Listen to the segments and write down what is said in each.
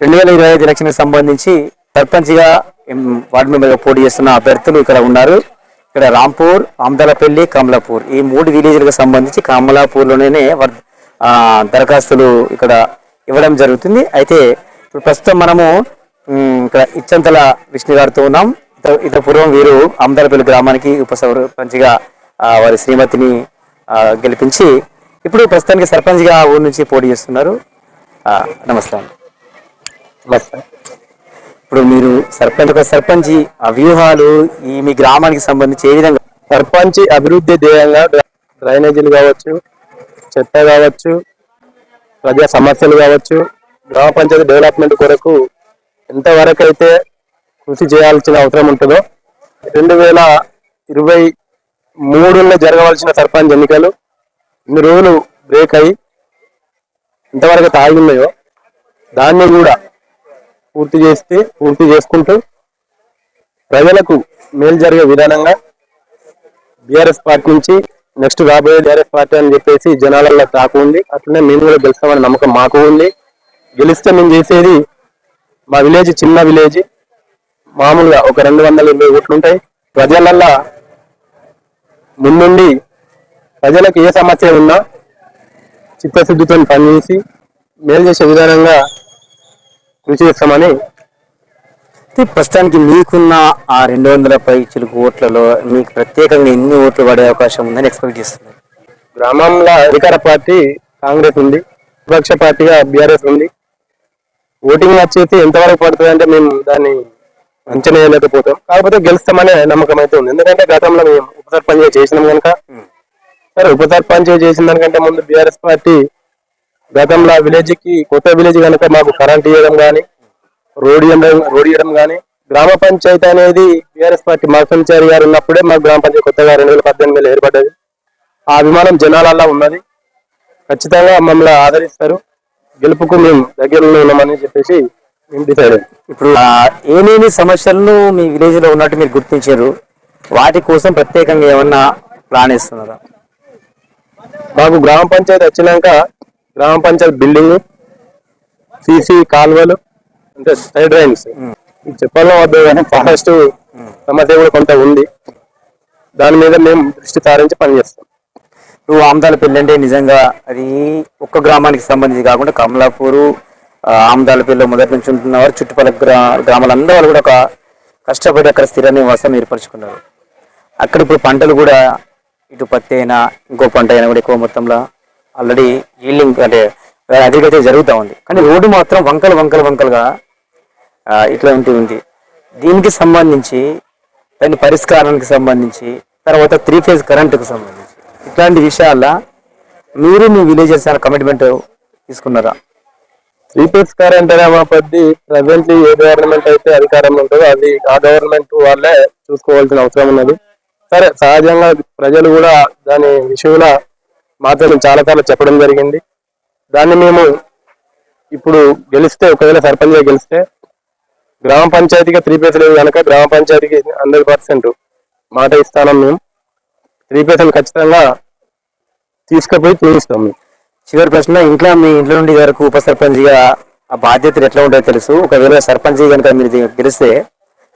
రెండు వేల ఇరవై ఐదు ఎలక్షన్ సంబంధించి సర్పంచ్గా ఎం, వార్డు మెంబర్గా పోటీ చేస్తున్న అభ్యర్థులు ఇక్కడ ఉన్నారు. ఇక్కడ రాంపూర్ అమ్దలపల్లి కమలాపూర్. ఈ మూడు విలేజ్లకు సంబంధించి కమలాపూర్లోనే వర్- దరఖాస్తులు ఇక్కడ ఇవ్వడం జరుగుతుంది. అయితే ఇప్పుడు ప్రస్తుతం మనము ఇక్కడ ఇచ్చంతల విష్ణు గారితో ఉన్నాం. ఇత- ఇత పూర్వం వీరు అమ్దలపల్లి గ్రామానికి ఉప సర్పంచ్గా వారి శ్రీమతిని గెలిపించి ఇప్పుడు ప్రస్తుతానికి సర్పంచ్గా ఆ ఊరు నుంచి పోటీ చేస్తున్నారు. నమస్కారం ఇప్పుడు మీరు సర్పంచ్ ఒక సర్పంచ్ ఆ వ్యూహాలు ఈ మీ గ్రామానికి సంబంధించి ఏ విధంగా? సర్పంచ్ అభివృద్ధి ధ్యేయంగా డ్రైనేజీలు కావచ్చు చెత్త కావచ్చు ప్రజా సమస్యలు కావచ్చు గ్రామ పంచాయతీ డెవలప్మెంట్ కొరకు ఎంతవరకు అయితే కృషి చేయాల్సిన అవసరం ఉంటుందో రెండు వేల ఇరవై మూడులో జరగవలసిన సర్పంచ్ ఎన్నికలు ఇన్ని రోజులు బ్రేక్ అయ్యి ఇంతవరకు తాగి ఉన్నాయో దాన్ని కూడా పూర్తి చేస్తే పూర్తి చేసుకుంటూ ప్రజలకు మేలు జరిగే విధానంగా బీఆర్ఎస్ పార్టీ నుంచి నెక్స్ట్ రాబోయే బీఆర్ఎస్ పార్టీ అని చెప్పేసి జనాలలో తాకు ఉంది. అట్లనే మేము కూడా గెలుస్తామని నమ్మకం మాకు ఉంది. గెలిస్తే మేము చేసేది మా విలేజ్ చిన్న విలేజ్ మామూలుగా ఒక రెండు వందల ఇరవై ఓట్లు ఉంటాయి. ప్రజలల్లా ముందుండి ప్రజలకు ఏ సమస్య ఉన్నా చిత్తశుద్ధితో పనిచేసి మేలు చేసే విధానంగా కృషి చేస్తామని ప్రస్తుతానికి మీకున్న ఆ రెండు వందల పై చిలుకు ఓట్లలో మీకు ప్రత్యేకంగా ఎన్ని ఓట్లు పడే అవకాశం ఉందని ఎక్స్పెక్ట్ చేస్తున్నారు? గ్రామంలో అధికార పార్టీ కాంగ్రెస్ ఉంది విపక్ష పార్టీగా బీఆర్ఎస్ ఉంది. ఓటింగ్ వచ్చేసి ఎంతవరకు పడుతుంది అంటే మేము దాన్ని అంచనా వేయలేకపోతాం కాకపోతే గెలుస్తామనే నమ్మకం అయితే ఉంది. ఎందుకంటే గతంలో మేము ఉప సర్పంచ్ చేసినాం కనుక. సరే ఉప సర్పంచ్ చేసిన దానికంటే ముందు బీఆర్ఎస్ పార్టీ గతంలో విలేజ్కి కొత్త విలేజ్ కనుక మాకు కరెంట్ ఇవ్వడం కానీ రోడ్ ఇవ్వడం రోడ్ ఇవ్వడం కానీ గ్రామ పంచాయతీ అనేది బీఆర్ఎస్ పార్టీ మాసంచారి గారు ఉన్నప్పుడే మాకు గ్రామ పంచాయతీ కొత్తగా రెండు వేల పద్దెనిమిదిలో ఏర్పడ్డది. ఆ అభిమానం జనాలల్లో ఉన్నది. ఖచ్చితంగా మమ్మల్ని ఆదరిస్తారు. గెలుపుకు మేము దగ్గరలో ఉన్నామని చెప్పేసి మేము డిసైడ్ ఇప్పుడు ఏమేమి సమస్యలను మీ విలేజ్లో ఉన్నట్టు మీరు గుర్తించారు? వాటి కోసం ప్రత్యేకంగా ఏమన్నా ప్లాన్ ఇస్తున్నారా మాకు గ్రామ పంచాయతీ వచ్చినాక గ్రామ పంచాయతీ బిల్డింగ్ సీసీ కాలువలు అంటే సైడ్ రైన్స్ చెప్పాలో వద్దు కానీ ఫారెస్ట్ సమస్య కూడా కొంత ఉంది. దాని మీద మేము దృష్టి సారించి పనిచేస్తాం. నువ్వు ఆమదాల పెళ్ళి అంటే నిజంగా అది ఒక్క గ్రామానికి సంబంధించి కాకుండా కమలాపూరు ఆ, ఆమదాల మొదటి నుంచి ఉంటున్నవారు చుట్టుపక్కల గ్రా గ్రామాలందరూ వాళ్ళు కూడా ఒక కష్టపడి అక్కడ స్థిర నివాసం ఏర్పరచుకున్నారు. అక్కడ ఇప్పుడు పంటలు కూడా ఇటు పత్తి అయినా ఇంకో పంట అయినా కూడా ఎక్కువ మొత్తంలో ఆల్రెడీ ఈల్డింగ్ అంటే అగ్రికల్చర్ జరుగుతూ ఉంది. కానీ రోడ్డు మాత్రం వంకలు వంకలు వంకలుగా ఇట్లా ఉంటూ ఉంది. దీనికి సంబంధించి దాని పరిష్కారానికి సంబంధించి తర్వాత త్రీ ఫేజ్ కరెంటుకు సంబంధించి ఇట్లాంటి విషయాల్లో మీరు మీ విలేజెస్ కమిట్మెంట్ తీసుకున్నారా? త్రీ ఫేజ్ కరెంట్ అనే మా ప్రజెంట్లీ ఏ గవర్నమెంట్ అయితే అధికారంలో ఉంటుందో అది ఆ గవర్నమెంట్ వాళ్ళే చూసుకోవాల్సిన అవసరం ఉన్నది. సరే సహజంగా ప్రజలు కూడా దాని విషయంలో మాతో చాలా సార్లు చెప్పడం జరిగింది. దాన్ని మేము ఇప్పుడు గెలిస్తే ఒకవేళ సర్పంచ్గా గెలిస్తే గ్రామ పంచాయతీగా త్రీ పైసలు లేదు కనుక గ్రామ పంచాయతీకి హండ్రెడ్ పర్సెంట్ మాట ఇస్తానం మేము. త్రీ పేసలు ఖచ్చితంగా తీసుకుపోయి చూపిస్తాం మేము. చివరి ప్రశ్న ఇంట్లో మీ ఇంట్లో నుండి వరకు ఉప సర్పంచ్గా ఆ బాధ్యతలు ఎట్లా ఉంటాయో తెలుసు. ఒకవేళ సర్పంచ్ కనుక మీరు గెలిస్తే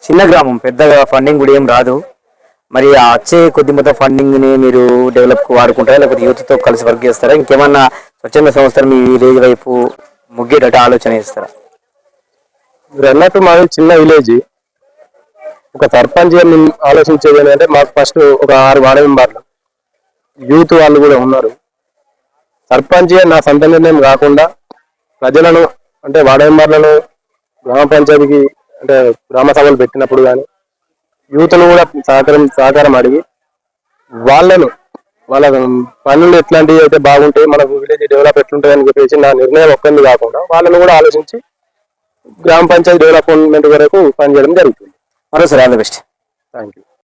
చిన్న గ్రామం పెద్దగా ఫండింగ్ కూడా ఏం రాదు. మరి వచ్చే కొద్ది మొత్తం ఫండింగ్ని మీరు డెవలప్ వాడుకుంటారా? లేకపోతే యూత్తో కలిసి వర్క్ చేస్తారా? ఇంకేమన్నా స్వచ్ఛంద సంస్థలు మీ విలేజ్ వైపు ముగ్గేటట్టు ఆలోచన చేస్తారా? మీరు అన్నట్టు మాది చిన్న విలేజ్ ఒక సర్పంచ్ మేము ఆలోచించేది ఏంటంటే మాకు ఫస్ట్ ఒక ఆరు వార్డు మెంబర్లు. యూత్ వాళ్ళు కూడా ఉన్నారు. సర్పంచ్ నా సొంత నిర్ణయం కాకుండా ప్రజలను అంటే వార్డు మెంబర్లను గ్రామ పంచాయతీకి అంటే గ్రామ సభలు పెట్టినప్పుడు కానీ యూత్ను కూడా సహకారం సహకారం అడిగి వాళ్ళను వాళ్ళ పనులు ఎట్లాంటివి అయితే బాగుంటాయి మన విలేజ్ డెవలప్ ఎట్లుంటుంది అని చెప్పేసి నా నిర్ణయం ఒక్కంది కాకుండా వాళ్ళను కూడా ఆలోచించి గ్రామ పంచాయతీ డెవలప్మెంట్ వరకు పనిచేయడం జరుగుతుంది. మరోసారి all the best. Thank you